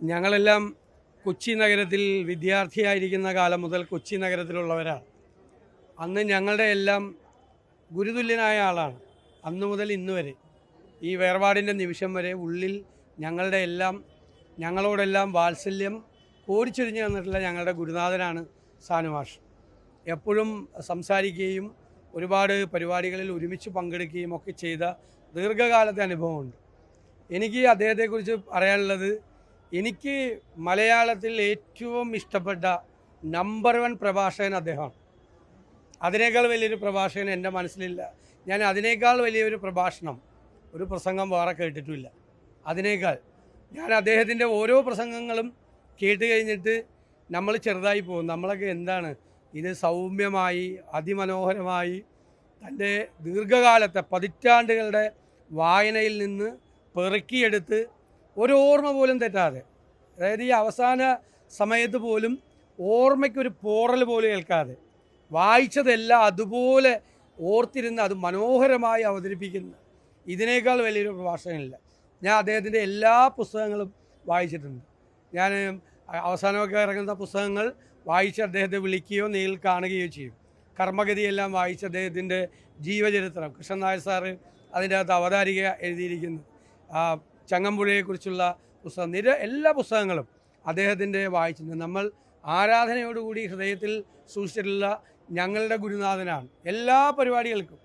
ഞങ്ങളെല്ലാം കൊച്ചി നഗരത്തിൽ വിദ്യാർത്ഥിയായിരിക്കുന്ന കാലം മുതൽ കൊച്ചി നഗരത്തിലുള്ളവരാണ്. അന്ന് ഞങ്ങളുടെ എല്ലാം ഗുരുതുല്യനായ ആളാണ്. അന്ന് മുതൽ ഇന്ന് വരെ ഈ വേർപാടിന്റെ നിമിഷം വരെ ഉള്ളിൽ ഞങ്ങളുടെ എല്ലാം ഞങ്ങളോടെല്ലാം വാത്സല്യം കോരിച്ചൊരിഞ്ഞു തന്നിട്ടുള്ള ഞങ്ങളുടെ ഗുരുനാഥനാണ് സാനുമാഷ് എപ്പോഴും സംസാരിക്കുകയും ഒരുപാട് പരിപാടികളിൽ ഒരുമിച്ച് പങ്കെടുക്കുകയും ഒക്കെ ചെയ്ത ദീർഘകാലത്തെ അനുഭവമുണ്ട്. എനിക്ക് അദ്ദേഹത്തെക്കുറിച്ച് പറയാനുള്ളത് എനിക്ക് മലയാളത്തിൽ ഏറ്റവും ഇഷ്ടപ്പെട്ട നമ്പർ വൺ പ്രഭാഷകൻ അദ്ദേഹമാണ്. അതിനേക്കാൾ വലിയൊരു പ്രഭാഷകൻ എന്റെ മനസ്സിലില്ല. ഞാൻ അതിനേക്കാൾ വലിയൊരു പ്രഭാഷണം ഒരു പ്രസംഗം വേറെ കേട്ടിട്ടുമില്ല അതിനേക്കാൾ ഞാൻ അദ്ദേഹത്തിന്റെ ഓരോ പ്രസംഗങ്ങളും കേട്ട് കഴിഞ്ഞിട്ട് നമ്മൾ ചെറുതായി പോകും നമ്മളൊക്കെ എന്താണ്? ഇത് സൗമ്യമായി അതിമനോഹരമായി തന്റെ ദീർഘകാലത്തെ പതിറ്റാണ്ടുകളുടെ വായനയിൽ നിന്ന് പെറുക്കിയെടുത്ത് ഒരു ഓർമ്മ പോലും തെറ്റാതെ. അതായത് ഈ അവസാന സമയത്ത് പോലും ഓർമ്മയ്ക്കൊരു പോറൽ പോലും ഏൽക്കാതെ. വായിച്ചതെല്ലാം അതുപോലെ ഓർത്തിരുന്ന് അത് മനോഹരമായി അവതരിപ്പിക്കുന്ന ഇതിനേക്കാൾ വലിയൊരു പ്രഭാഷകനില്ല. ഞാൻ അദ്ദേഹത്തിന്റെ എല്ലാ പുസ്തകങ്ങളും വായിച്ചിട്ടുണ്ട്. ഞാൻ അവസാനമൊക്കെ ഇറങ്ങുന്ന പുസ്തകങ്ങൾ വായിച്ച് അദ്ദേഹത്തെ വിളിക്കുകയോ നേരിൽ കാണുകയോ ചെയ്യും. കർമ്മഗതിയെല്ലാം വായിച്ച് അദ്ദേഹത്തിന്റെ ജീവചരിത്രം കൃഷ്ണൻ നായർ സാറ് അതിന്റെ അകത്ത് അവതാരിക എഴുതിയിരിക്കുന്നു. ചങ്ങമ്പുഴയെക്കുറിച്ചുള്ള പുസ്തകം. നിര എല്ലാ പുസ്തകങ്ങളും അദ്ദേഹത്തിന്റെ വായിച്ചിട്ടുണ്ട്. നമ്മൾ ആരാധനയോടുകൂടി ഹൃദയത്തിൽ സൂക്ഷിച്ചിട്ടുള്ള ഞങ്ങളുടെ ഗുരുനാഥനാണ്. എല്ലാ പരിപാടികൾക്കും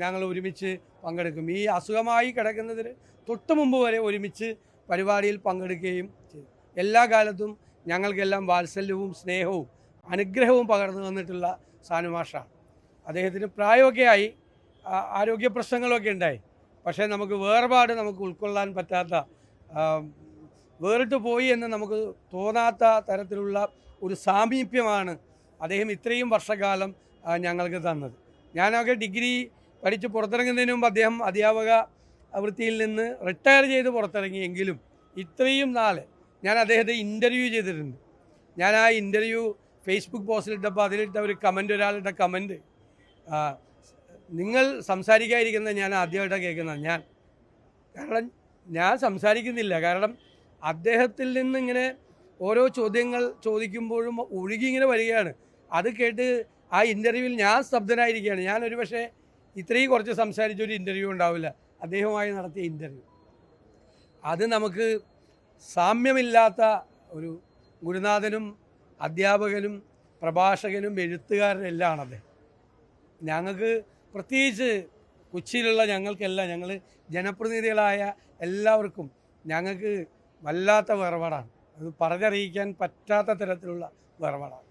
ഞങ്ങൾ ഒരുമിച്ച് പങ്കെടുക്കും. ഈ അസുഖമായി കിടക്കുന്നതിന് തൊട്ട് മുമ്പ് വരെ ഒരുമിച്ച് പരിപാടിയിൽ പങ്കെടുക്കുകയും ചെയ്തു എല്ലാ കാലത്തും ഞങ്ങൾക്കെല്ലാം വാത്സല്യവും സ്നേഹവും അനുഗ്രഹവും പകർന്നു തന്നിട്ടുള്ള സാനുമാഷാണ്. അദ്ദേഹത്തിന് പ്രായമൊക്കെ ആയി ആ, ആരോഗ്യ പ്രശ്നങ്ങളൊക്കെ ഉണ്ടായി. പക്ഷേ നമുക്ക് വേർപാട് നമുക്ക് ഉൾക്കൊള്ളാൻ പറ്റാത്ത വേറിട്ട് പോയി എന്ന് നമുക്ക് തോന്നാത്ത തരത്തിലുള്ള ഒരു സാമീപ്യമാണ് അദ്ദേഹം ഇത്രയും വർഷകാലം ഞങ്ങൾക്ക് തന്നത്. ഞാനൊക്കെ ഡിഗ്രി പഠിച്ച് പുറത്തിറങ്ങുന്നതിന് മുമ്പ് അദ്ദേഹം അധ്യാപക വൃത്തിയിൽ നിന്ന് റിട്ടയർ ചെയ്ത് പുറത്തിറങ്ങിയെങ്കിലും ഇത്രയും നാൾ ഞാൻ അദ്ദേഹത്തെ ഇന്റർവ്യൂ ചെയ്തിട്ടുണ്ട്. ഞാൻ ആ ഇന്റർവ്യൂ ഫേസ്ബുക്ക് പോസ്റ്റിലിട്ടപ്പോൾ അതിലിട്ട ഒരു കമന്റ് ഒരാളുടെ കമന്റ് നിങ്ങൾ സംസാരിക്കാതിരിക്കുന്നത് ഞാൻ ആദ്യമായിട്ടാണ് കേൾക്കുന്നത്. ഞാൻ കാരണം ഞാൻ സംസാരിക്കുന്നില്ല. കാരണം അദ്ദേഹത്തിൽ നിന്നിങ്ങനെ ഓരോ ചോദ്യങ്ങൾ ചോദിക്കുമ്പോഴും ഒഴുകി ഇങ്ങനെ വരികയാണ്. അത് കേട്ട് ആ ഇന്റർവ്യൂവിൽ ഞാൻ സ്തബ്ധനായിരിക്കുകയാണ്. ഞാൻ ഒരു പക്ഷേ ഇത്രയും കുറച്ച് സംസാരിച്ചൊരു ഇന്റർവ്യൂ ഉണ്ടാവില്ല. അദ്ദേഹവുമായി നടത്തിയ ഇന്റർവ്യൂ അത് നമുക്ക് സാമ്യമില്ലാത്ത ഒരു ഗുരുനാഥനും അധ്യാപകനും പ്രഭാഷകനും എഴുത്തുകാരനെല്ലാം ആണ് അദ്ദേഹം. ഞങ്ങൾക്ക് പ്രത്യേകിച്ച് കൊച്ചിയിലുള്ള ഞങ്ങൾക്കെല്ലാം ഞങ്ങൾ ജനപ്രതിനിധികളായ എല്ലാവർക്കും ഞങ്ങൾക്ക് വല്ലാത്ത വേർപാടാണ്. അത് പറഞ്ഞറിയിക്കാൻ പറ്റാത്ത തരത്തിലുള്ള വേർപാടാണ്.